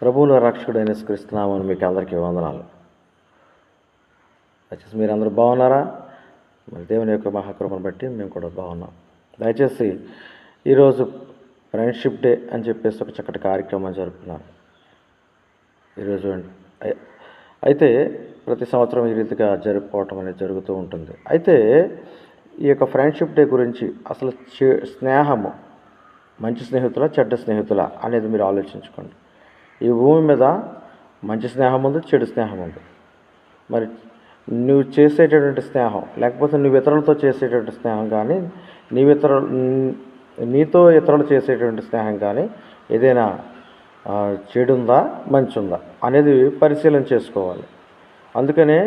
ప్రభువుల రక్షకుడైన క్రీస్తున్నామని మీకు అందరికీ వందనాలు. దయచేసి మీరు అందరూ బాగున్నారా? మరి దేవుని యొక్క మహాకృపను బట్టి మేము కూడా బాగున్నాం. దయచేసి ఈరోజు ఫ్రెండ్షిప్ డే అని చెప్పేసి ఒక చక్కటి కార్యక్రమం జరుపుకున్నారు ఈరోజు అయితే ప్రతి సంవత్సరం ఈ రీతిగా జరుపుకోవటం అనేది జరుగుతూ ఉంటుంది. అయితే ఈ యొక్క ఫ్రెండ్షిప్ డే గురించి అసలు చే- స్నేహము మంచి స్నేహితుల చెడ్డ స్నేహితుల అనేది మీరు ఆలోచించుకోండి. ఈ భూమి మీద మంచి స్నేహం ఉంది చెడు స్నేహం ఉంది. మరి నువ్వు చేసేటటువంటి స్నేహం లేకపోతే నువ్వు ఇతరులతో చేసేటటువంటి స్నేహం కానీ నీవు ఇతరు నీతో ఇతరులు చేసేటువంటి స్నేహం కానీ ఏదైనా చెడుందా చెడు ఉందా మంచి ఉందా అనేది పరిశీలన చేసుకోవాలి. అందుకనే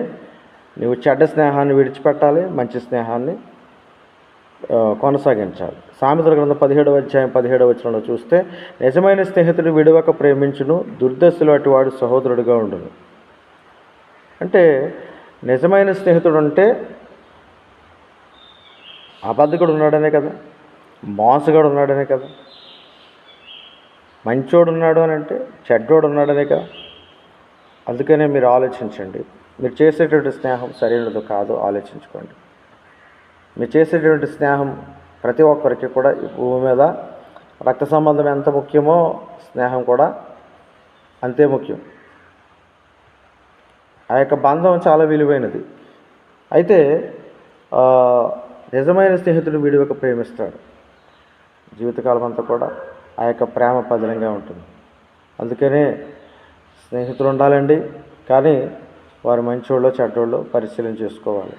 నువ్వు చెడ్డ స్నేహాన్ని విడిచిపెట్టాలి మంచి స్నేహాన్ని కొనసాగించాలి. సామెతల గ్రంథం పదిహేడవ అధ్యాయం పదిహేడవ వచనంలో చూస్తే నిజమైన స్నేహితుడు విడవక ప్రేమించును దుర్దశలు అటు వాడు సహోదరుడిగా ఉండును. అంటే నిజమైన స్నేహితుడు అంటే అబద్ధకుడు ఉన్నాడనే కదా మోసగాడు ఉన్నాడనే కదా మంచోడు ఉన్నాడు అని అంటే చెడ్డోడు ఉన్నాడనే కదా. అందుకనే మీరు ఆలోచించండి. మీరు చేసేటువంటి స్నేహం సరైనదో కాదో ఆలోచించుకోండి. మీరు చేసేటువంటి స్నేహం ప్రతి ఒక్కరికి కూడా ఈ భూమి మీద రక్త సంబంధం ఎంత ముఖ్యమో స్నేహం కూడా అంతే ముఖ్యం. ఆ యొక్క బంధం చాలా విలువైనది. అయితే నిజమైన స్నేహితుడు విడివక ప్రేమిస్తాడు. జీవితకాలం అంతా కూడా ఆ యొక్క ప్రేమ పదిలంగా ఉంటుంది. అందుకనే స్నేహితులు ఉండాలండి. కానీ వారు మంచోళ్ళు చెడ్డోళ్ళు పరిశీలన చేసుకోవాలి.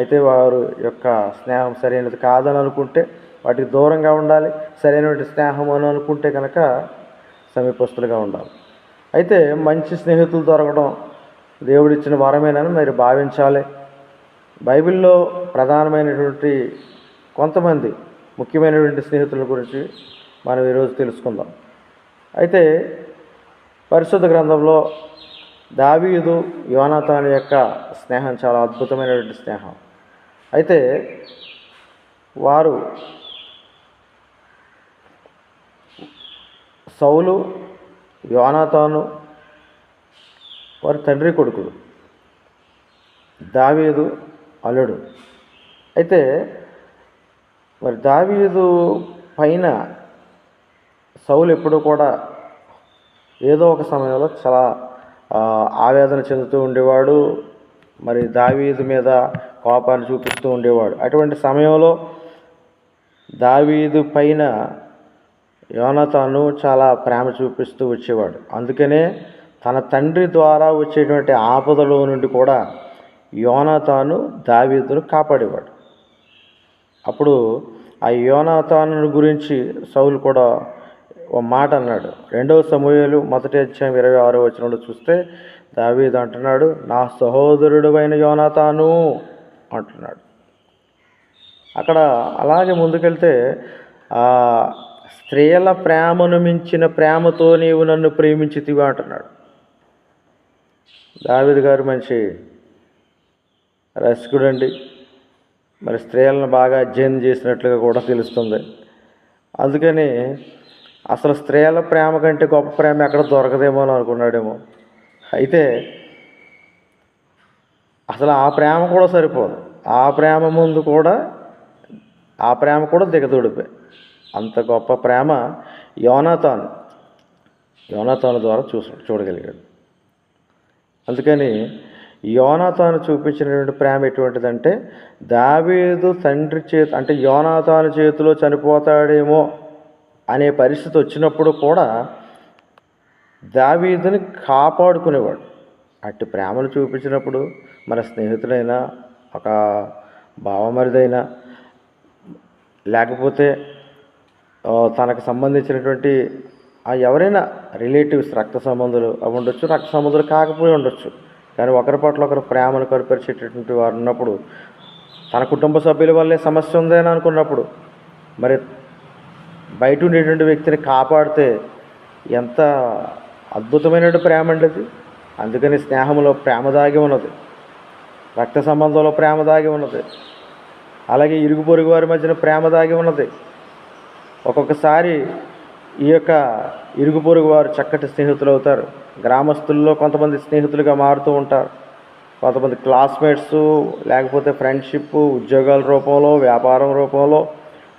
అయితే వారు యొక్క స్నేహం సరైనది కాదని అనుకుంటే వాటికి దూరంగా ఉండాలి. సరైనటువంటి స్నేహం అని అనుకుంటే కనుక సమీపస్తులుగా ఉండాలి. అయితే మంచి స్నేహితులు దొరకడం దేవుడిచ్చిన వరమేనని మీరు భావించాలి. బైబిల్లో ప్రధానమైనటువంటి కొంతమంది ముఖ్యమైనటువంటి స్నేహితుల గురించి మనం ఈరోజు తెలుసుకుందాం. అయితే పరిశుద్ధ గ్రంథంలో దావీదు యోనాతాన్ యొక్క స్నేహం చాలా అద్భుతమైనటువంటి స్నేహం. అయితే వారు సౌలు యోనాతాను వారి తండ్రి కొడుకుడు దావీదు అల్లుడు. అయితే మరి దావీదు పైన సౌలు ఎప్పుడూ కూడా ఏదో ఒక సమయంలో చాలా ఆవేదన చెందుతూ ఉండేవాడు. మరి దావీదు మీద కోపాన్ని చూపిస్తూ ఉండేవాడు. అటువంటి సమయంలో దావీదు పైన యోనతాను చాలా ప్రేమ చూపిస్తూ వచ్చేవాడు. అందుకనే తన తండ్రి ద్వారా వచ్చేటువంటి ఆపదలో నుండి కూడా యోనతాను దావీదును కాపాడేవాడు. అప్పుడు ఆ యోనాతాను గురించి సౌలు కూడా ఒక మాట అన్నాడు. రెండవ సమూహలు మొదటి అధ్యాయం ఇరవై ఆరో వచనంలో చూస్తే దావీదు అంటున్నాడు నా సహోదరుడు అయిన యోనాతాను అంటున్నాడు. అక్కడ అలాగే ముందుకెళ్తే ఆ స్త్రీల ప్రేమను మించిన ప్రేమతో నీవు నన్ను ప్రేమించితివా అంటున్నాడు. దావీదు గారు మంచి రసికుడండి. మరి స్త్రీలను బాగా అధ్యయనం చేసినట్లుగా కూడా తెలుస్తుంది. అందుకని అసలు స్త్రీల ప్రేమ కంటే గొప్ప ప్రేమ ఎక్కడ దొరకదేమో అని అనుకున్నాడేమో. అయితే అసలు ఆ ప్రేమ కూడా సరిపోదు. ఆ ప్రేమ ముందు కూడా ఆ ప్రేమ కూడా దిగదుడిపే అంత గొప్ప ప్రేమ యోనాతాను యోనాతాను ద్వారా చూ చూడగలిగాడు. అందుకని యోనాతాను చూపించినటువంటి ప్రేమ ఎటువంటిదంటే దావీదు తండ్రి చేతి అంటే యోనాతాను చేతిలో చనిపోతాడేమో అనే పరిస్థితి వచ్చినప్పుడు కూడా దావీదుని కాపాడుకునేవాడు. అట్టి ప్రేమను చూపించినప్పుడు మన స్నేహితుడైనా ఒక బావమరిదైనా లేకపోతే తనకు సంబంధించినటువంటి ఎవరైనా రిలేటివ్స్ రక్త సంబంధులు అవి ఉండొచ్చు రక్త సంబంధులు కాకపోయి ఉండొచ్చు. కానీ ఒకరి పట్ల ఒకరు ప్రేమను కనిపరిచేటటువంటి వారు ఉన్నప్పుడు తన కుటుంబ సభ్యుల వల్లే సమస్య ఉందని అనుకున్నప్పుడు మరి బయట ఉండేటువంటి వ్యక్తిని కాపాడితే ఎంత అద్భుతమైనటువంటి ప్రేమ అండి అది. అందుకని స్నేహంలో ప్రేమ దాగి ఉన్నది. రక్త సంబంధంలో ప్రేమ దాగి ఉన్నది. అలాగే ఇరుగు పొరుగు వారి మధ్యన ప్రేమ దాగి ఉన్నది. ఒక్కొక్కసారి ఈ యొక్క ఇరుగు పొరుగు వారు చక్కటి స్నేహితులు అవుతారు. గ్రామస్తుల్లో కొంతమంది స్నేహితులుగా మారుతూ ఉంటారు. కొంతమంది క్లాస్మేట్స్ లేకపోతే ఫ్రెండ్షిప్ ఉద్యోగాల రూపంలో వ్యాపారం రూపంలో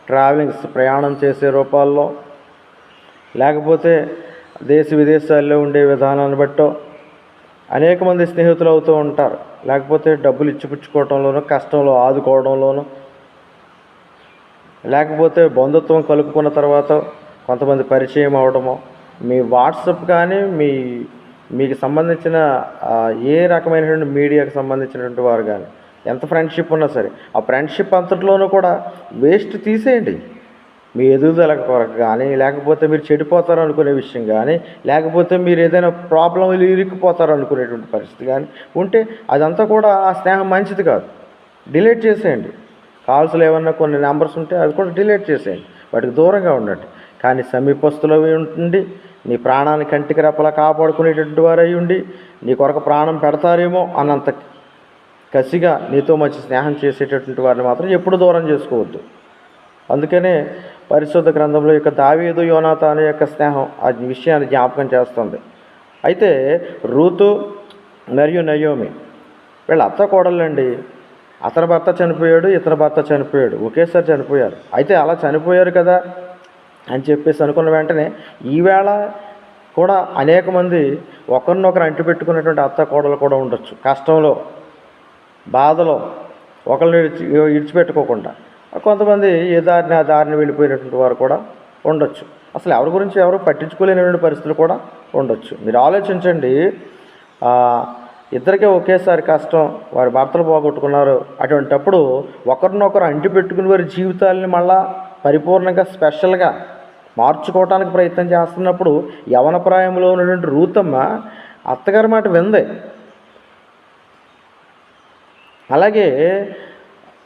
ట్రావెలింగ్స్ ప్రయాణం చేసే రూపాల్లో లేకపోతే దేశ విదేశాల్లో ఉండే విధానాన్ని బట్టో అనేక మంది స్నేహితులు అవుతూ ఉంటారు. లేకపోతే డబ్బులు ఇచ్చిపుచ్చుకోవడంలోనూ కష్టంలో ఆదుకోవడంలోనూ లేకపోతే బంధుత్వం కలుపుకున్న తర్వాత కొంతమంది పరిచయం అవడమో మీ వాట్సప్ కానీ మీ మీకు సంబంధించిన ఏ రకమైనటువంటి మీడియాకు సంబంధించినటువంటి వారు కానీ ఎంత ఫ్రెండ్షిప్ ఉన్నా సరే ఆ ఫ్రెండ్షిప్ అంతట్లోనూ కూడా వేస్ట్ తీసేయండి. మీ ఎదుగుదల కొరకు కానీ లేకపోతే మీరు చెడిపోతారు అనుకునే విషయం కానీ లేకపోతే మీరు ఏదైనా ప్రాబ్లంలు ఇరుక్కుపోతారు అనుకునేటువంటి పరిస్థితి కానీ ఉంటే అదంతా కూడా ఆ స్నేహం మంచిది కాదు. డిలీట్ చేసేయండి. కాల్స్లో ఏమన్నా కొన్ని నెంబర్స్ ఉంటే అవి కూడా డిలీట్ చేసేయండి. వాటికి దూరంగా ఉండండి. కానీ సమీపస్తులు అవి ఉండి నీ ప్రాణాన్ని కంటికి రెప్పలా కాపాడుకునేటటువంటి వారు అయి ఉండి నీ కొరకు ప్రాణం పెడతారేమో అన్నంత కసిగా నీతో మంచి స్నేహం చేసేటటువంటి వారిని మాత్రం ఎప్పుడు దూరం చేసుకోవద్దు. అందుకనే పరిశుద్ధ గ్రంథంలో యొక్క దావీదు యోనాత అనే యొక్క స్నేహం ఆ విషయాన్ని జ్ఞాపకం చేస్తుంది. అయితే రూతు మరియు నయోమి వీళ్ళ అత్త కోడళ్ళండి అతని భర్త చనిపోయాడు ఇతని భర్త చనిపోయాడు ఒకేసారి చనిపోయారు. అయితే అలా చనిపోయారు కదా అని చెప్పేసి అనుకున్న వెంటనే ఈవేళ కూడా అనేక మంది ఒకరినొకరు అంటిపెట్టుకున్నటువంటి అత్త కోడలు కూడా ఉండొచ్చు. కష్టంలో బాధలో ఒకరిని విడిచి విడిచిపెట్టుకోకుండా. కొంతమంది ఏ దారిని ఆ దారిని వెళ్ళిపోయినటువంటి వారు కూడా ఉండొచ్చు. అసలు ఎవరి గురించి ఎవరు పట్టించుకోలేనటువంటి పరిస్థితులు కూడా ఉండొచ్చు. మీరు ఆలోచించండి ఇద్దరికే ఒకేసారి కష్టం వారి భర్తలు పోగొట్టుకున్నారు అటువంటప్పుడు ఒకరినొకరు అంటిపెట్టుకుని వారి జీవితాలని మళ్ళా పరిపూర్ణంగా స్పెషల్గా మార్చుకోవటానికి ప్రయత్నం చేస్తున్నప్పుడు యవన ప్రాయంలో ఉన్నటువంటి రూతమ్మ అత్తగారి మాట విందే. అలాగే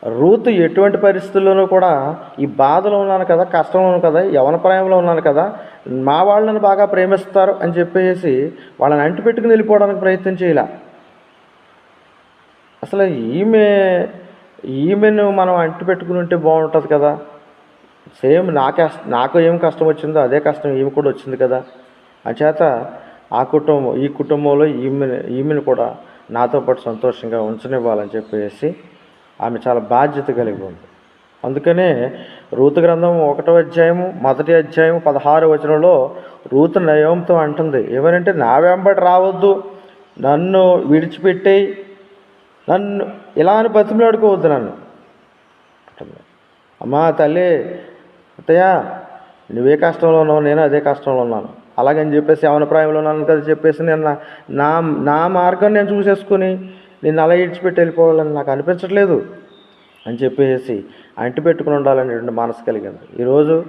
రూతు ఎటువంటి పరిస్థితుల్లోనూ కూడా ఈ బాధలో ఉన్నాను కదా కష్టంలో ఉన్నాను కదా యవన ప్రాయంలో ఉన్నాను కదా మా వాళ్ళని బాగా ప్రేమిస్తారు అని చెప్పేసి వాళ్ళని అంటిపెట్టుకుని వెళ్ళిపోవడానికి ప్రయత్నం చేయలే. అసలు ఈమె ఈమెను మనం అంటిపెట్టుకుని ఉంటే బాగుంటుంది కదా. సేమ్ నాకే నాకు ఏం కష్టం వచ్చిందో అదే కష్టం ఈమె కూడా వచ్చింది కదా. అంచేత ఆ కుటుంబం ఈ కుటుంబంలో ఈమె ఈమెను కూడా నాతో పాటు సంతోషంగా ఉంచనివ్వాలని చెప్పేసి ఆమె చాలా బాధ్యత కలిగి ఉంది. అందుకనే రూతు గ్రంథం ఒకటో అధ్యాయము మొదటి అధ్యాయం పదహారు వచనంలో రూతు నయంతో అంటుంది ఏమనంటే నా వెంబడి రావద్దు నన్ను విడిచిపెట్టి నన్ను ఇలా అని బతిమలాడుకోవద్దు నన్ను. అంటుంది. అమ్మా తల్లి అత్తయ్య నువ్వే కష్టంలో ఉన్నావు నేను అదే కష్టంలో ఉన్నాను. అలాగని చెప్పేసి అవనప్రాయంలో ఉన్నాను కదా చెప్పేసి నేను నా- నా నా మార్గం నేను చూసేసుకుని నేను అలా ఇడిచిపెట్టి వెళ్ళిపోవాలని నాకు అనిపించట్లేదు అని చెప్పేసి అంటిపెట్టుకుని ఉండాలనేటువంటి మనసు కలిగింది. ఈరోజు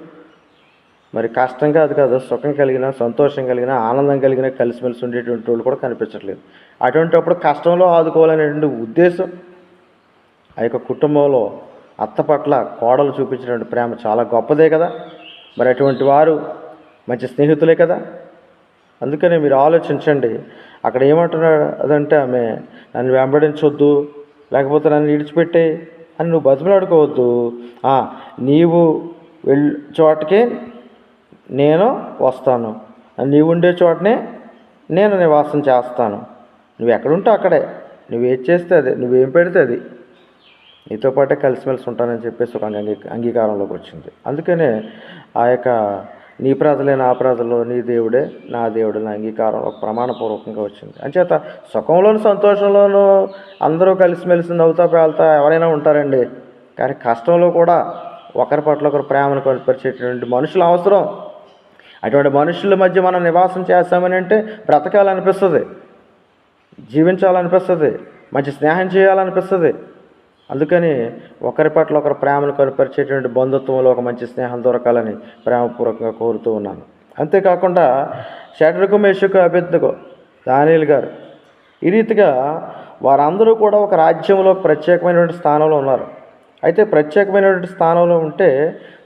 మరి కష్టం కాదు కాదు సుఖం కలిగిన సంతోషం కలిగిన ఆనందం కలిగిన కలిసిమెలిసి ఉండేటువంటి వాళ్ళు కూడా కనిపించట్లేదు. అటువంటిప్పుడు కష్టంలో ఆదుకోవాలనేటువంటి ఉద్దేశం ఆ యొక్క కుటుంబంలో అత్త పట్ల కోడలు చూపించినటువంటి ప్రేమ చాలా గొప్పదే కదా. మరి అటువంటి వారు మంచి స్నేహితులే కదా. అందుకనే మీరు ఆలోచించండి. అక్కడ ఏమంటున్నాడు అదంటే ఆమె నన్ను వెంబడించొద్దు లేకపోతే నన్ను విడిచిపెట్టే అని నువ్వు బతిమలాడుకోవద్దు. నీవు వెళ్ చోటకే నేను వస్తాను. నీవు ఉండే చోటనే నేను నివాసం చేస్తాను. నువ్వు ఎక్కడుంటావు అక్కడే? నువ్వు చేస్తే అదే నువ్వేం పెడితే అది. నీతో పాటే కలిసిమెలిసి ఉంటానని చెప్పేసి ఒక అంగీ అంగీకారంలోకి వచ్చింది. అందుకనే ఆ యొక్క నీ ప్రార్థలే నా ప్రార్థనలో నీ దేవుడే నా దేవుడు నా అంగీకారం ఒక ప్రమాణపూర్వకంగా వచ్చింది. అంచేత సుఖంలోను సంతోషంలోనూ అందరూ కలిసిమెలిసి నవ్వుతా పేలుతా ఎవరైనా ఉంటారండి. కానీ కష్టంలో కూడా ఒకరి పట్ల ఒకరు ప్రేమను కనపరిచేటువంటి మనుషులు అవసరం. అటువంటి మనుషుల మధ్య మనం నివాసం చేస్తామని అంటే బ్రతకాలనిపిస్తుంది జీవించాలనిపిస్తుంది మంచి స్నేహం చేయాలనిపిస్తుంది. అందుకని ఒకరి పట్ల ఒకరు ప్రేమను కనపరిచేటువంటి బంధుత్వంలో ఒక మంచి స్నేహం దొరకాలని ప్రేమపూర్వకంగా కోరుతూ ఉన్నాను. అంతేకాకుండా షడ్రకు మేషకు అభ్యర్థకు దానియల్ గారు ఈ రీతిగా వారందరూ కూడా ఒక రాజ్యంలో ప్రత్యేకమైనటువంటి స్థానంలో ఉన్నారు. అయితే ప్రత్యేకమైనటువంటి స్థానంలో ఉంటే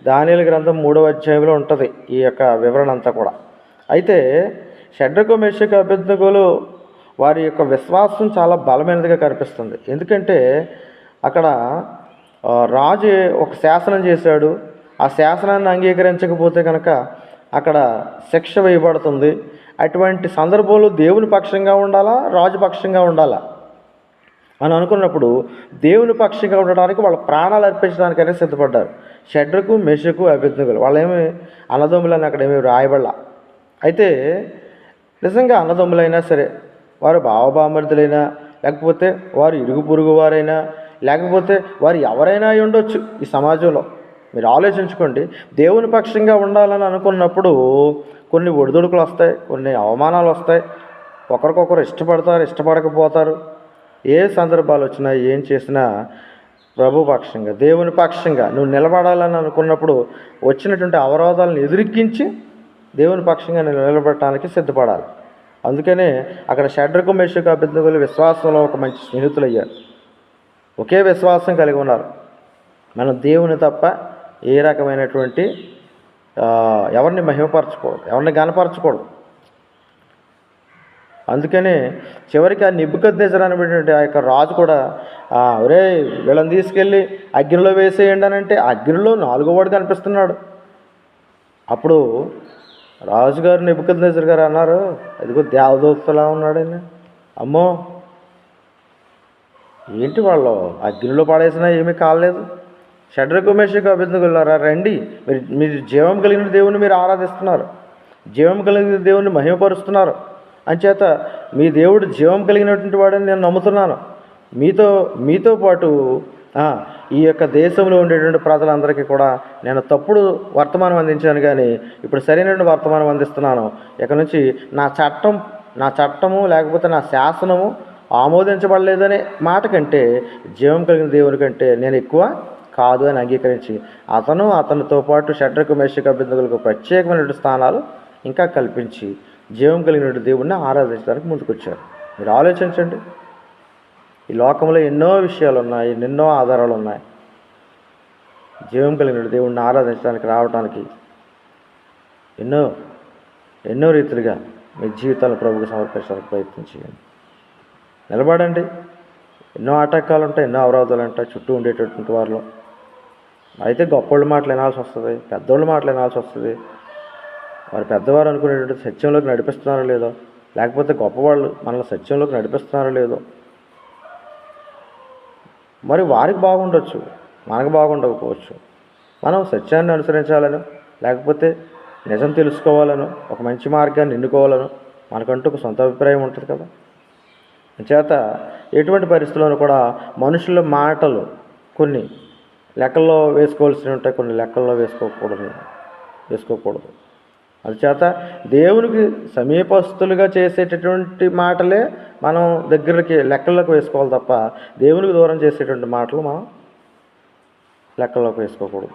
దానియల్ గ్రంథం మూడవ అధ్యాయంలో ఉంటుంది ఈ యొక్క వివరణ అంతా కూడా. అయితే షడ్రకు మేషకు అభ్యర్థకులు వారి యొక్క విశ్వాసం చాలా బలమైనదిగా కనిపిస్తుంది. ఎందుకంటే అక్కడ రాజు ఒక శాసనం చేశాడు. ఆ శాసనాన్ని అంగీకరించకపోతే కనుక అక్కడ శిక్ష వేయబడుతుంది. అటువంటి సందర్భంలో దేవుని పక్షంగా ఉండాలా రాజు పక్షంగా ఉండాలా? అని అనుకున్నప్పుడు దేవుని పక్షంగా ఉండడానికి వాళ్ళ ప్రాణాలు అర్పించడానికైనా సిద్ధపడ్డారు. షడ్రకు మెషకు అభిజ్ఞులు వాళ్ళేమి అన్నదమ్ములని అక్కడ ఏమి రాయబడలా. అయితే నిజంగా అన్నదమ్ములైనా సరే వారు భావభామర్థులైనా లేకపోతే వారు ఇరుగు పొరుగు వారైనా లేకపోతే వారు ఎవరైనా అయి ఉండొచ్చు ఈ సమాజంలో. మీరు ఆలోచించుకోండి దేవుని పక్షంగా ఉండాలని అనుకున్నప్పుడు కొన్ని ఒడిదుడుకులు వస్తాయి కొన్ని అవమానాలు వస్తాయి. ఒకరికొకరు ఇష్టపడతారు ఇష్టపడకపోతారు. ఏ సందర్భాలు వచ్చినా ఏం చేసినా ప్రభు పక్షంగా దేవుని పక్షంగా నువ్వు నిలబడాలని అనుకున్నప్పుడు వచ్చినటువంటి అవరోధాలను ఎదురికించి దేవుని పక్షంగా నేను నిలబడటానికి సిద్ధపడాలి. అందుకనే అక్కడ షడ్రకు మెషకు అభ్యర్థులు విశ్వాసంలో ఒక మంచి స్నేహితులు అయ్యారు ఒకే విశ్వాసం కలిగి ఉన్నారు. మనం దేవుని తప్ప ఏ రకమైనటువంటి ఎవరిని మహిమపరచకూడదు ఎవరిని గనపరచకూడదు అందుకనే చివరికి ఆ నిబ్బుకద్నేసర్ అనేటువంటి ఆ యొక్క రాజు కూడా ఒరే వీళ్ళని తీసుకెళ్ళి అగ్నిలో వేసేయండి అని అంటే అగ్నిలో నాలుగో వాడు కనిపిస్తున్నాడు. అప్పుడు రాజుగారు నిబ్బుకద్నేసర్ గారు అన్నారు అదిగో దేవదూతలా ఉన్నాడని అమ్మో ఏంటి వాళ్ళు? అగ్నిలో పాడేసినా ఏమీ కాలేదు. షడ్రకు మేషకు రండి. మీరు మీరు జీవం కలిగిన దేవుని మీరు ఆరాధిస్తున్నారు. జీవం కలిగిన దేవుని మహిమపరుస్తున్నారు. అంచేత మీ దేవుడు జీవం కలిగినటువంటి వాడని నేను నమ్ముతున్నాను. మీతో మీతో పాటు ఈ యొక్క దేశంలో ఉండేటువంటి ప్రజలందరికీ కూడా నేను తప్పుడు వర్తమానం అందించాను కానీ ఇప్పుడు సరైనటువంటి వర్తమానం అందిస్తున్నాను. ఇక నుంచి నా చట్టం నా చట్టము లేకపోతే నా శాసనము ఆమోదించబడలేదనే మాట కంటే జీవం కలిగిన దేవుని కంటే నేను ఎక్కువ కాదు అని అంగీకరించి అతను అతనితో పాటు షడ్రకు మేషక అభ్యర్థులకు ప్రత్యేకమైనటువంటి స్థానాలు ఇంకా కల్పించి జీవం కలిగినటువంటి దేవుణ్ణి ఆరాధించడానికి ముందుకొచ్చారు. మీరు ఆలోచించండి. ఈ లోకంలో ఎన్నో విషయాలు ఉన్నాయి ఎన్నెన్నో ఆధారాలు ఉన్నాయి జీవం కలిగిన దేవుణ్ణి ఆరాధించడానికి రావడానికి ఎన్నో ఎన్నో రీతిలుగా మీ జీవితాలను ప్రభుకు సమర్పించడానికి ప్రయత్నం చేయండి. నిలబడండి. ఎన్నో ఆటంకాలు ఉంటాయి ఎన్నో అవరోధాలు ఉంటాయి చుట్టూ ఉండేటటువంటి వారిలో. అయితే గొప్పోళ్ళ మాటలు వినాల్సి వస్తుంది పెద్దోళ్ళ మాటలు వినాల్సి వస్తుంది. వారు పెద్దవారు అనుకునేటువంటి సత్యంలోకి నడిపిస్తున్నారో లేదో లేకపోతే గొప్పవాళ్ళు మనల్ని సత్యంలోకి నడిపిస్తున్నారో లేదో. మరి వారికి బాగుండొచ్చు మనకు బాగుండకపోవచ్చు. మనం సత్యాన్ని అనుసరించాలను లేకపోతే నిజం తెలుసుకోవాలను ఒక మంచి మార్గాన్ని ఎన్నుకోవాలను మనకంటూ ఒక సొంత అభిప్రాయం ఉంటుంది కదా. చేత ఎటువంటి పరిస్థితుల్లోనూ కూడా మనుషుల మాటలు కొన్ని లెక్కల్లో వేసుకోవాల్సి ఉంటాయి కొన్ని లెక్కల్లో వేసుకోకూడదు వేసుకోకూడదు. అందుచేత దేవునికి సమీపస్తులుగా చేసేటటువంటి మాటలే మనం దగ్గరికి లెక్కల్లోకి వేసుకోవాలి తప్ప దేవునికి దూరం చేసేటువంటి మాటలు మనం లెక్కల్లోకి వేసుకోకూడదు.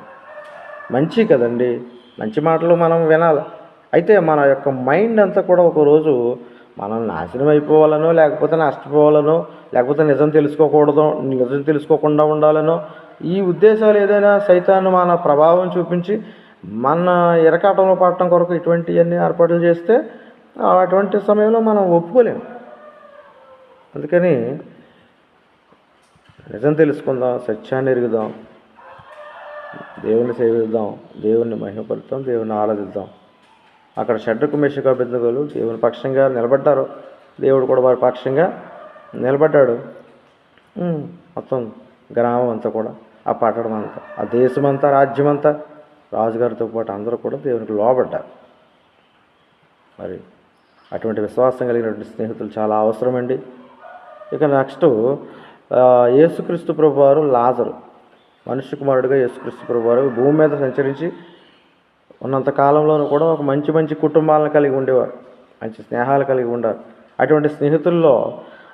మంచి కదండి. మంచి మాటలు మనం వినాలి. అయితే మన యొక్క మైండ్ అంతా కూడా ఒకరోజు మనం నాశనం అయిపోవాలనో లేకపోతే నష్టపోవాలనో లేకపోతే నిజం తెలుసుకోకూడదో నిజం తెలుసుకోకుండా ఉండాలనో ఈ ఉద్దేశాలు ఏదైనా సైతాన్ని మన ప్రభావం చూపించి మన ఇరకాటంలో పడటం కొరకు ఇటువంటివన్నీ ఏర్పాట్లు చేస్తే అటువంటి సమయంలో మనం ఒప్పుకోలేము. అందుకని నిజం తెలుసుకుందాం సత్యాన్ని ఎరుగుదాం దేవుణ్ణి సేవిద్దాం దేవుణ్ణి మహిమపరుద్దాం దేవుణ్ణి ఆరాధిద్దాం. అక్కడ షడ్రకు మెషకు అభ్యర్థులు దేవుని పక్షంగా నిలబడ్డారు. దేవుడు కూడా వారి పక్షంగా నిలబడ్డాడు. మొత్తం గ్రామం అంతా కూడా ఆ పట్టణం అంతా ఆ దేశం అంతా రాజ్యం అంతా రాజుగారితో పాటు అందరూ కూడా దేవునికి లోబడ్డారు. మరి అటువంటి విశ్వాసం కలిగినటువంటి స్నేహితులు చాలా అవసరమండి. ఇక నెక్స్ట్ యేసుక్రీస్తు ప్రభువారు లాజరు మనుష్య కుమారుడిగా యేసుక్రీస్తు ప్రభువారు భూమి మీద సంచరించి ఉన్నంత కాలంలోనూ కూడా ఒక మంచి మంచి కుటుంబాలను కలిగి ఉండేవారు. మంచి స్నేహాలు కలిగి ఉండారు. అటువంటి స్నేహితుల్లో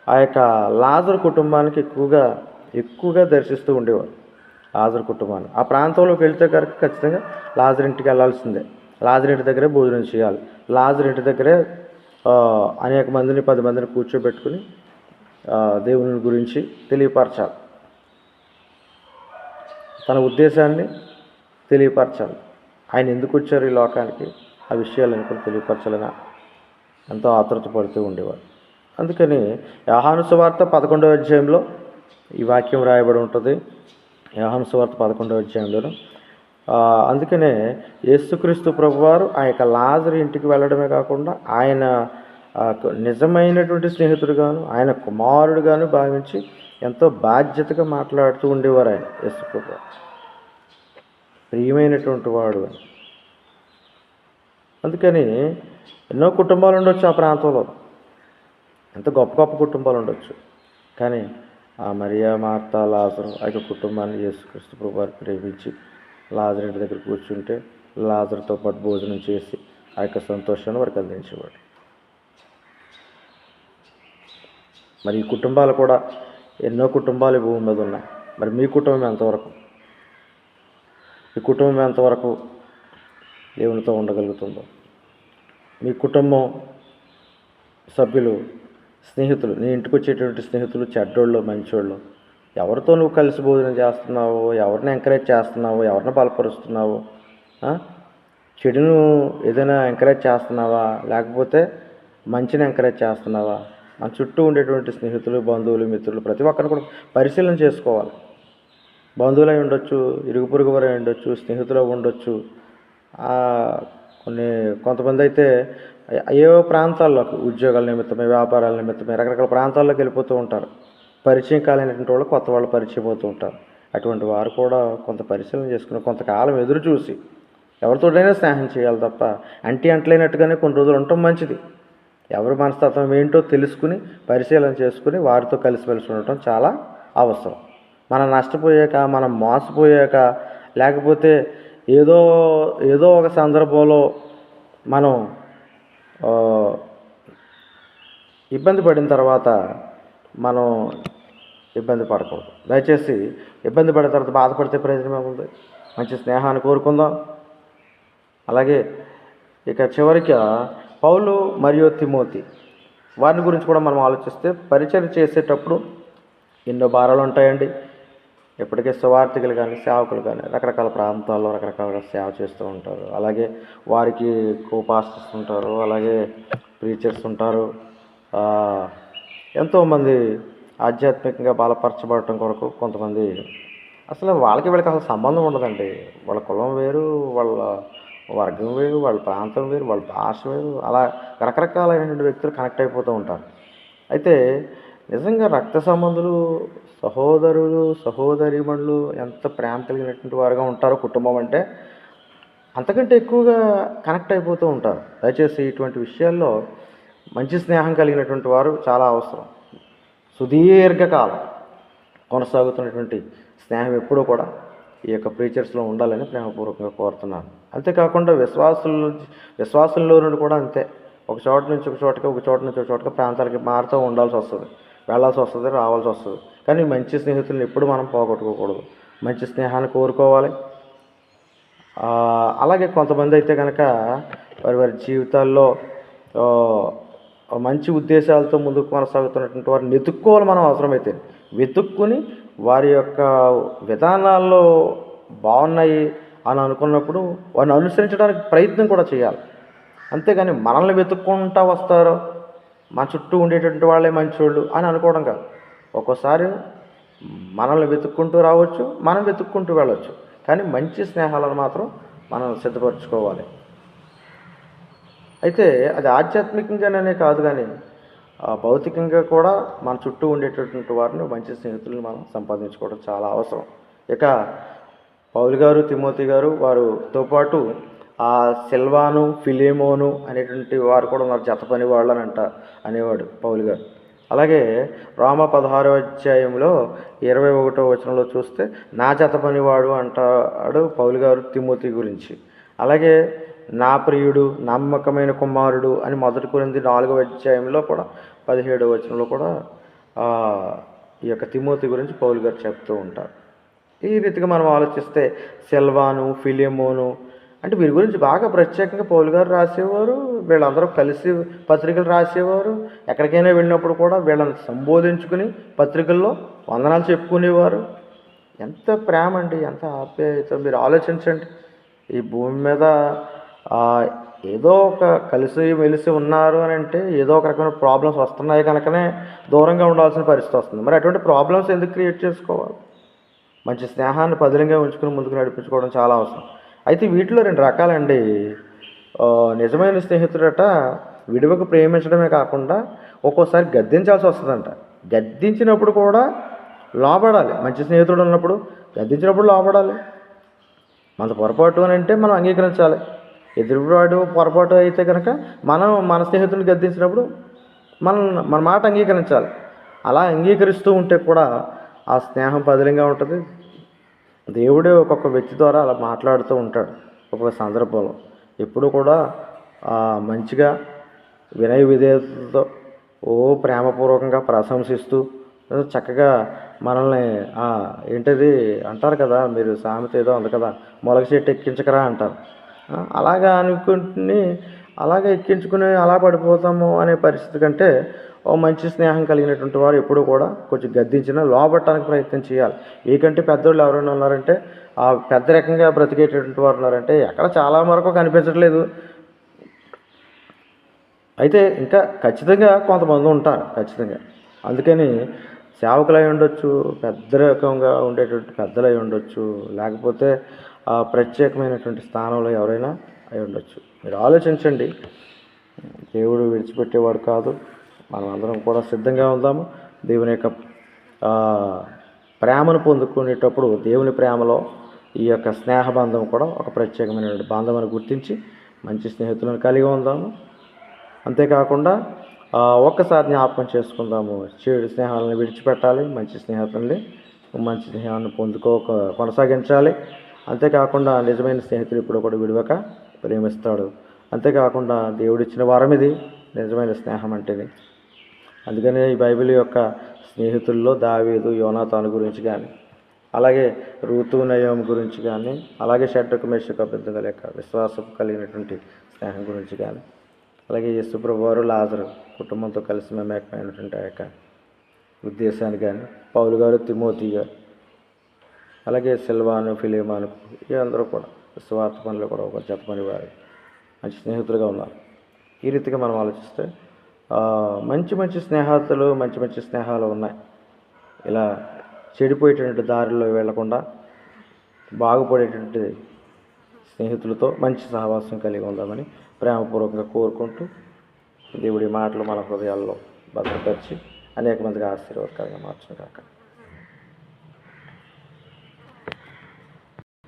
ఆ యొక్క లాజర్ కుటుంబానికి ఎక్కువగా ఎక్కువగా దర్శిస్తూ ఉండేవారు. లాజర్ కుటుంబాన్ని. ఆ ప్రాంతంలోకి వెళ్తే కనుక ఖచ్చితంగా లాజర్ ఇంటికి వెళ్ళాల్సిందే లాజర్ ఇంటి దగ్గరే భోజనం చేయాలి. లాజర్ ఇంటి దగ్గరే అనేక మందిని పది మందిని కూర్చోబెట్టుకుని దేవుని గురించి తెలియపరచాలి. తన ఉద్దేశాన్ని తెలియపరచాలి. ఆయన ఎందుకు వచ్చారు ఈ లోకానికి? ఆ విషయాలను కూడా తెలియపరచాలని? ఎంతో ఆతృత పడుతూ ఉండేవారు అందుకని యాహాను సువార్త పదకొండవ అధ్యాయంలో ఈ వాక్యం రాయబడి ఉంటుంది. యాహాను సువార్త పదకొండవ అధ్యాయంలో అందుకనే యేసుక్రీస్తు ప్రభువారు ఆ యొక్క లాజర్ ఇంటికి వెళ్ళడమే కాకుండా ఆయన నిజమైనటువంటి స్నేహితుడుగాను ఆయన కుమారుడుగాను భావించి ఎంతో బాధ్యతగా మాట్లాడుతూ ఉండేవారు ఆయన యేసు ప్రభు ప్రియమైనటువంటి వాడు. అని అందుకని ఎన్నో కుటుంబాలు ఉండొచ్చు ఆ ప్రాంతంలో. ఎంత గొప్ప గొప్ప కుటుంబాలు ఉండొచ్చు. కానీ ఆ మరియా మార్తా లాజరు ఆ యొక్క కుటుంబాన్ని యేసుక్రీస్తు ప్రభు ప్రేమించి లాజర్ ఇంటి దగ్గర కూర్చుంటే లాజర్తో పాటు భోజనం చేసి ఆ యొక్క సంతోషాన్ని వారికి అందించేవాడు. మరి ఈ కుటుంబాలు కూడా ఎన్నో కుటుంబాలు ఈ భూమి మీద ఉన్నాయి. మరి మీ కుటుంబం ఎంతవరకు? మీ కుటుంబం ఎంతవరకు దేవునితో ఉండగలుగుతుందో. మీ కుటుంబం సభ్యులు స్నేహితులు నీ ఇంటికి వచ్చేటువంటి స్నేహితులు చెడ్డోళ్ళు మంచోళ్ళు ఎవరితో నువ్వు కలిసి భోజనం చేస్తున్నావు ఎవరిని ఎంకరేజ్ చేస్తున్నావు ఎవరిని బలపరుస్తున్నావు చెడును ఏదైనా ఎంకరేజ్ చేస్తున్నావా? లేకపోతే మంచిని ఎంకరేజ్ చేస్తున్నావా? మన చుట్టూ ఉండేటువంటి స్నేహితులు బంధువులు మిత్రులు ప్రతి ఒక్కరిని కూడా పరిశీలన చేసుకోవాలి. బంధువులై ఉండొచ్చు ఇరుగు పొరుగు వారై ఉండొచ్చు స్నేహితులు ఉండొచ్చు. కొన్ని కొంతమంది అయితే ఏవో ప్రాంతాల్లోకి ఉద్యోగాల నిమిత్తమే వ్యాపారాల నిమిత్తమే రకరకాల ప్రాంతాల్లోకి వెళ్ళిపోతూ ఉంటారు. పరిచయం కాలేనటువంటి వాళ్ళు కొత్త వాళ్ళు పరిచయం అవుతూ ఉంటారు. అటువంటి వారు కూడా కొంత పరిశీలన చేసుకుని కొంతకాలం ఎదురు చూసి ఎవరితోటైనా స్నేహం చేయాలి తప్ప అంటి అంటలేనట్టుగానే కొన్ని రోజులు ఉండటం మంచిది. ఎవరి మనస్తత్వం ఏంటో తెలుసుకుని పరిశీలన చేసుకుని వారితో కలిసిమెలిసి ఉండటం చాలా అవసరం. మనం నష్టపోయాక మనం మోసపోయాక లేకపోతే ఏదో ఏదో ఒక సందర్భంలో మనం ఇబ్బంది పడిన తర్వాత మనం ఇబ్బంది పడకూడదు. దయచేసి ఇబ్బంది పడిన తర్వాత బాధపడితే ప్రయోజనం ఏముంది? మంచి స్నేహాన్ని కోరుకుందాం. అలాగే ఇక చివరికి పౌలు మరియు తిమోతి వారిని గురించి కూడా మనం ఆలోచిస్తే పరిచయం చేసేటప్పుడు ఎన్నో భారాలు ఉంటాయండి. ఇప్పటికే సువార్థికులు కానీ సేవకులు కానీ రకరకాల ప్రాంతాల్లో రకరకాల సేవ చేస్తూ ఉంటారు. అలాగే వారికి కోపాస్టర్స్ ఉంటారు అలాగే ప్రీచర్స్ ఉంటారు. ఎంతోమంది ఆధ్యాత్మికంగా బలపరచబడటం కొరకు కొంతమంది అసలు వాళ్ళకి వీళ్ళకి అసలు సంబంధం ఉండదండి. వాళ్ళ కులం వేరు వాళ్ళ వర్గం వేరు వాళ్ళ ప్రాంతం వేరు వాళ్ళ భాష వేరు అలా రకరకాలైనటువంటి వ్యక్తులు కనెక్ట్ అయిపోతూ ఉంటారు. అయితే నిజంగా రక్త సంబంధులు సహోదరులు సహోదరిమణులు ఎంత ప్రేమ కలిగినటువంటి వారుగా ఉంటారో కుటుంబం అంటే అంతకంటే ఎక్కువగా కనెక్ట్ అయిపోతూ ఉంటారు. దయచేసి ఇటువంటి విషయాల్లో మంచి స్నేహం కలిగినటువంటి వారు చాలా అవసరం. సుదీర్ఘకాలం కొనసాగుతున్నటువంటి స్నేహం ఎప్పుడూ కూడా ఈ యొక్క ప్రీచర్స్లో ఉండాలని ప్రేమపూర్వకంగా కోరుతున్నాను. అంతేకాకుండా విశ్వాసులు విశ్వాసంలో నుండి కూడా అంతే. ఒక చోట నుంచి ఒక చోటకి ఒక చోట నుంచి ఒక చోటకి ప్రాంతాలకి మారుతూ ఉండాల్సి వస్తుంది. వెళ్ళాల్సి వస్తుంది రావాల్సి వస్తుంది. కానీ మంచి స్నేహితులను ఎప్పుడు మనం పోగొట్టుకోకూడదు. మంచి స్నేహాన్ని కోరుకోవాలి. అలాగే కొంతమంది అయితే కనుక వారి వారి జీవితాల్లో మంచి ఉద్దేశాలతో ముందుకు కొనసాగుతున్నటువంటి వారిని వెతుక్కోవాలి మనం అవసరమైతే. వెతుక్కుని వారి యొక్క విధానాల్లో బాగున్నాయి అని అనుకున్నప్పుడు వారిని అనుసరించడానికి ప్రయత్నం కూడా చేయాలి. అంతేగాని మనల్ని వెతుక్కుంటా వస్తారు. మన చుట్టూ ఉండేటువంటి వాళ్ళే మంచోళ్ళు అని అనుకోవడం కాదు. ఒక్కోసారి మనల్ని వెతుక్కుంటూ రావచ్చు మనం వెతుక్కుంటూ వెళ్ళవచ్చు కానీ మంచి స్నేహాలను మాత్రం మనం సిద్ధపరచుకోవాలి. అయితే అది ఆధ్యాత్మికంగానే కాదు కానీ ఆ, భౌతికంగా కూడా మన చుట్టూ ఉండేటటువంటి వారిని మంచి స్నేహితులను మనం సంపాదించుకోవడం చాలా అవసరం. ఇక పౌలు గారు తిమోతి గారు వారితో పాటు ఆ సిల్వాను ఫిలిమోను అనేటువంటి వారు కూడా ఉన్నారు జత పని వాళ్ళు అని అంట అనేవాడు పౌలు గారు. అలాగే రామ పదహారో అధ్యాయంలో ఇరవై ఒకటో వచనంలో చూస్తే నా జత పనివాడు అంటాడు పౌలు గారు తిమోతి గురించి. అలాగే నా ప్రియుడు నమ్మకమైన కుమారుడు అని మొదటి కొరింది నాలుగవ అధ్యాయంలో కూడా పదిహేడవ వచనంలో కూడా ఈ యొక్క తిమోతి గురించి పౌలు గారు చెప్తూ ఉంటారు. ఈ రీతిగా మనం ఆలోచిస్తే సెల్వాను ఫిలిమోను అంటే వీరి గురించి బాగా ప్రత్యేకంగా పౌలు గారు రాసేవారు వీళ్ళందరూ కలిసి పత్రికలు రాసేవారు ఎక్కడికైనా వెళ్ళినప్పుడు కూడా వీళ్ళని సంబోధించుకుని పత్రికల్లో వందనాలు చెప్పుకునేవారు. ఎంత ప్రేమ అండి ఎంత ఆప్యాయత. మీరు ఆలోచించండి ఈ భూమి మీద ఏదో ఒక కలిసి మెలిసి ఉన్నారు అని అంటే ఏదో ఒక రకమైన ప్రాబ్లమ్స్ వస్తున్నాయి కనుకనే దూరంగా ఉండాల్సిన పరిస్థితి వస్తుంది. మరి అటువంటి ప్రాబ్లమ్స్ ఎందుకు క్రియేట్ చేసుకోవాలి? మంచి స్నేహాన్ని పదిలంగా ఉంచుకుని ముందుకు నడిపించుకోవడం చాలా అవసరం. అయితే వీటిలో రెండు రకాలండి. నిజమైన స్నేహితుడట విడువకు ప్రేమించడమే కాకుండా ఒక్కోసారి గద్దించాల్సి వస్తుందంట. గద్దించినప్పుడు కూడా లోపడాలి మంచి స్నేహితుడు ఉన్నప్పుడు గద్దించినప్పుడు లోపడాలి మన పొరపాటు అని అంటే మనం అంగీకరించాలి. ఎదురువాడు పొరపాటు అయితే కనుక మనం మన స్నేహితుడిని గద్దించినప్పుడు మనం మన మాట అంగీకరించాలి. అలా అంగీకరిస్తూ ఉంటే కూడా ఆ స్నేహం పదిలంగా ఉంటుంది. దేవుడే ఒక్కొక్క వ్యక్తి ద్వారా అలా మాట్లాడుతూ ఉంటాడు ఒక్కొక్క సందర్భంలో. ఎప్పుడు కూడా మంచిగా వినయ విధేయతతో ఓ ప్రేమపూర్వకంగా ప్రశంసిస్తూ చక్కగా మనల్ని ఏంటది అంటారు కదా మీరు సామెత ఏదో ఉంది కదా మొలక చెట్టు ఎక్కించకరా అంటారు. అలాగా అనుకుని అలాగే ఎక్కించుకుని అలా పడిపోతాము అనే పరిస్థితి కంటే మంచి స్నేహం కలిగినటువంటి వారు ఎప్పుడు కూడా కొంచెం గద్దించిన లోబట్టడానికి ప్రయత్నం చేయాలి. మీకంటే పెద్దోళ్ళు ఎవరైనా ఉన్నారంటే ఆ పెద్ద రకంగా బ్రతికేటటువంటి వారు ఉన్నారంటే ఎక్కడ చాలా వరకు కనిపించట్లేదు. అయితే ఇంకా ఖచ్చితంగా కొంతమంది ఉంటారు ఖచ్చితంగా. అందుకని సేవకులై ఉండొచ్చు పెద్ద రకంగా ఉండేటువంటి పెద్దలై ఉండొచ్చు లేకపోతే ఆ ప్రత్యేకమైనటువంటి స్థానంలో ఎవరైనా అయి ఉండొచ్చు. మీరు ఆలోచించండి. దేవుడు విడిచిపెట్టేవాడు కాదు. మనం అందరం కూడా సిద్ధంగా ఉందాము. దేవుని యొక్క ప్రేమను పొందుకునేటప్పుడు దేవుని ప్రేమలో ఈ యొక్క స్నేహబంధం కూడా ఒక ప్రత్యేకమైనటువంటి బంధం అని గుర్తించి మంచి స్నేహితులను కలిగి ఉందాము. అంతేకాకుండా ఒక్కసారి జ్ఞాపకం చేసుకుందాము. చెడు స్నేహాలను విడిచిపెట్టాలి మంచి స్నేహితుల్ని మంచి స్నేహాన్ని పొందుకో కొనసాగించాలి. అంతేకాకుండా నిజమైన స్నేహితుడు ఇప్పుడు కూడా విడివక ప్రేమిస్తాడు. అంతేకాకుండా దేవుడిచ్చిన వరం ఇది నిజమైన స్నేహం అంటేనే అందుకనే ఈ బైబిల్ యొక్క స్నేహితుల్లో దావీదు యోనాతాను గురించి కానీ అలాగే ఋతు నయం గురించి కానీ అలాగే షడ్రకు మెషక పెద్దల యొక్క విశ్వాసం కలిగినటువంటి స్నేహం గురించి కానీ అలాగే యేసుప్రభు వారు లాజరు కుటుంబంతో కలిసి మేమేకమైనటువంటి ఆ యొక్క ఉద్దేశాన్ని కానీ పౌలు గారు తిమోతి గారు అలాగే సిల్వాను ఫిలిమాను ఈ అందరూ కూడా స్వార్థ పనులు కూడా ఒక జత పని వారు మంచి స్నేహితులుగా ఉన్నారు. ఈ రీతిగా మనం ఆలోచిస్తే మంచి మంచి స్నేహాలు మంచి మంచి స్నేహాలు ఉన్నాయి. ఇలా చెడిపోయేటువంటి దారిలో వెళ్ళకుండా బాగుపడేటువంటి స్నేహితులతో మంచి సహవాసం కలిగి ఉందామని ప్రేమపూర్వకంగా కోరుకుంటూ దేవుడి మాటలు మన హృదయాల్లో భద్రపరిచి అనేక మందికి ఆశీర్వాదకరంగా మార్చును కాక